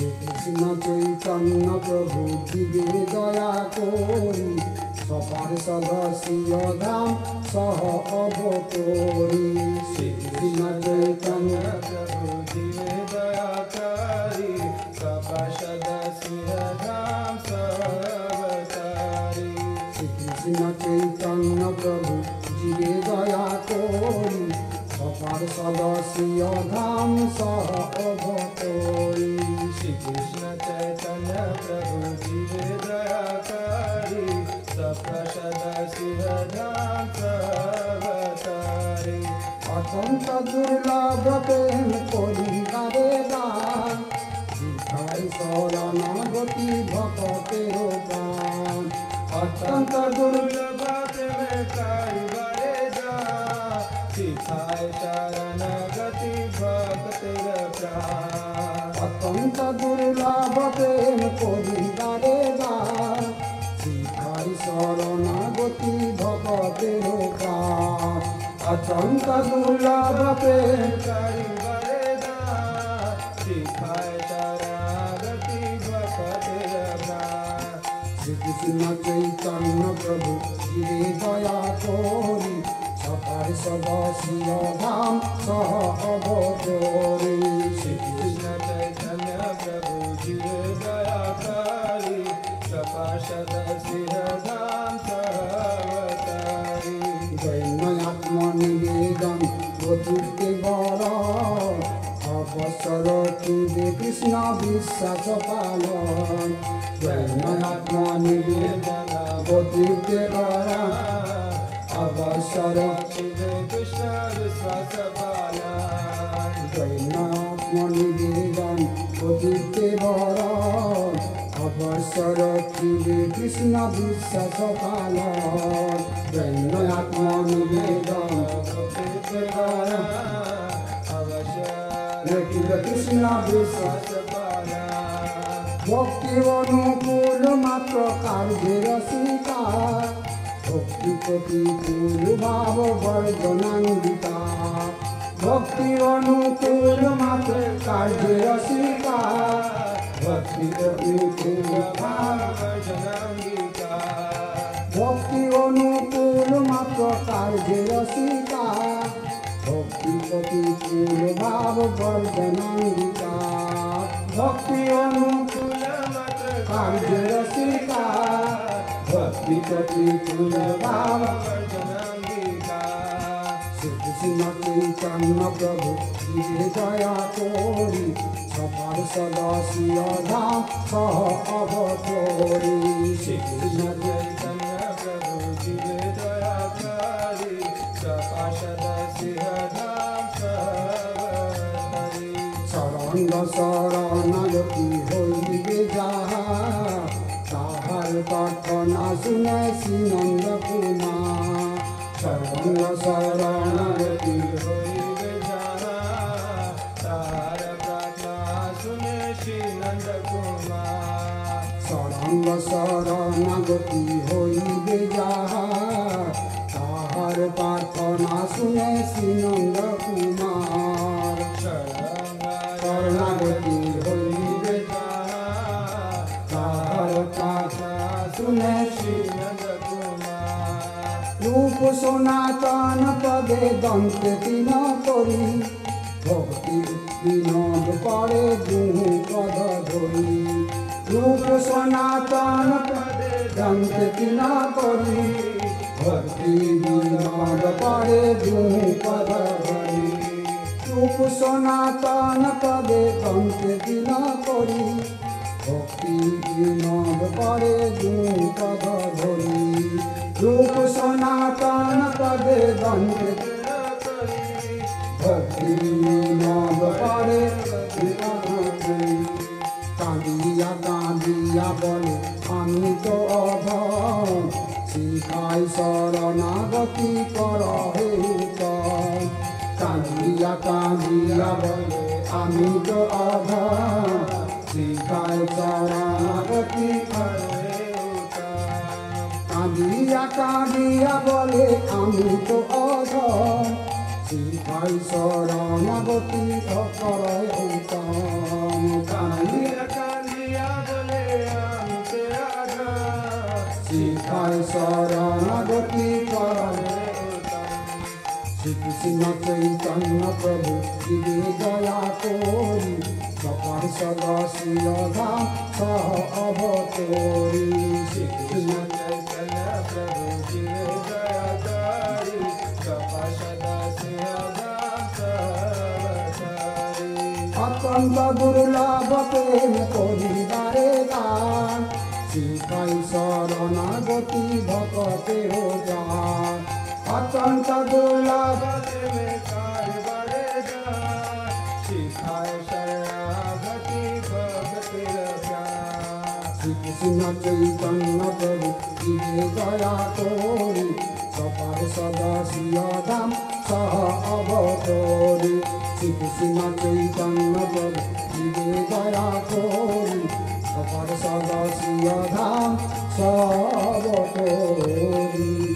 শ্রীকৃষ্ণ চৈতন্য প্রভু জীবে দয়া করি সপার্ষদ শ্রীয়ধাম সহ অবতরি শ্রীকৃষ্ণ চৈতন্য প্রভু জীবে দয়া করি সপার্ষদ শ্রীয়ধাম সহ অবতারি শ্রীকৃষ্ণ চৈতন্য প্রভু জীবে দয়া করি সপার্ষদ শ্রীয়ধাম সহ অব कृष्ण चैतन्य प्रभु दिवे दयाकारी सप्रसद सिंह धाम सबतारी অত্যন্ত দুর্লভ প্রেম করিবারে দান শিখাই শরণাগতি ভকতের গান অত্যন্ত দুর্লভ दुर्लभ में काई बड़े जा सिखाए शरण गति সন্ত দুর্লভেন করিবারে শিখাই শরণাগতি ভগতের অত্যন্ত দুর্লভেন করিবারে শিখাই শরণাগতি ভগতের শ্রীকৃষ্ণ চৈতন্য প্রভু, শ্রী দয়া করি। সকাল সদস্য ধাম সহ অবতরী শ্রীকৃষ্ণ प्रभु जीव दयाकारी सपाशद सिंह धाम सहवतारी দৈন্য আত্মনিবেদন বধুকে বড় অবসর কিবে কৃষ্ণ বিশ্বাস পালন দৈন্য আত্মনিবেদন বধুকে বড় অবসর कृष्ण विश्वास पाला দৈন্য আত্মনিবেদন বধুকে বড় অবসর কিবে কৃষ্ণ বিশ্বাস পালন দৈন্য আত্মনিবেদন কৃষ্ণ বিশ্বাস ভক্তি অনুকূল মাত্র কার্যের শিকার ভক্তি প্রতিকূল ভাব বর্জনান্বিতা ভক্তি অনুকূল মাত্র কার্যের শিকার ভক্তি প্রতিকূল ভাব ভক্তি অনুকূল মাত্র কার্যের শিকার ভক্তি প্রতিকূল ভাব বর্জনান্বিতা ভক্তি অনুকূল কার্যের শিকার ভক্তি প্রতিকূল ভাব শ্রীকৃষ্ণ চৈতন্য প্রভু গিরে দয়া করি সবার সদস্য ধাম সহ অবতরি শ্রীকৃষ্ণ শরণ শরণাগতি হইবে যাহা তাহার প্রার্থনা শুনেছি নন্দ কুমার शरण शरणागति होई बेचारा तार प्रार्थना सुने श्री नंद कुमार प्रार्थना सुने श्री नंद कुमार शरण রূপ সনাতন পদে দন্তে তিন করি ভক্তি বিনোদ করে দুহু পদ ধরি রূপ সনাতন পদে দন্তে তিন করি ভক্তি বিনোদ করে দুহু পদ ধরি রূপ সনাতন পদে দন্তে তিন করি ভক্তি বিনোদ করে দুহু পদ ধরি রূপ সনাতন পদে দন্তে ভক্তি নব পরে কাঁদিয়া কাঁদিয়া বলে, আমি তো অধ শিখাই শরণাগতি কর হে কাঁদিয়া কাঁদিয়া বলে, আমি তো অধ কাঁদিয়া কাঁদিয়া বলে, আমি তো অসর শ্রীভাই শরণাগতি সকরয় উত্তম। কাঁদিয়া কাঁদিয়া বলে, আমি তো অসর শ্রীভাই শরণাগতি করয় শ্রীকৃষ্ণ চৈতন্য প্রভু দিবে দয়া করি সপার্ষদ শিলধা সহ অবতরি। শ্রীকৃষ্ণ অত্যন্ত দুর্লভ প্রেম করিবারে গান শিখাই শরণাগতি ভকতের গান অত্যন্ত দুর্লভ में শ্রীকৃষ্ণ চৈতন্য প্রভু দিবে দয়া করি সপার সদস্য ধাম সহ অবতরি শ্রীকৃষ্ণ চৈতন্য প্রভু দিবে দয়া করি সপার সদস্য ধাম সহ অবতরি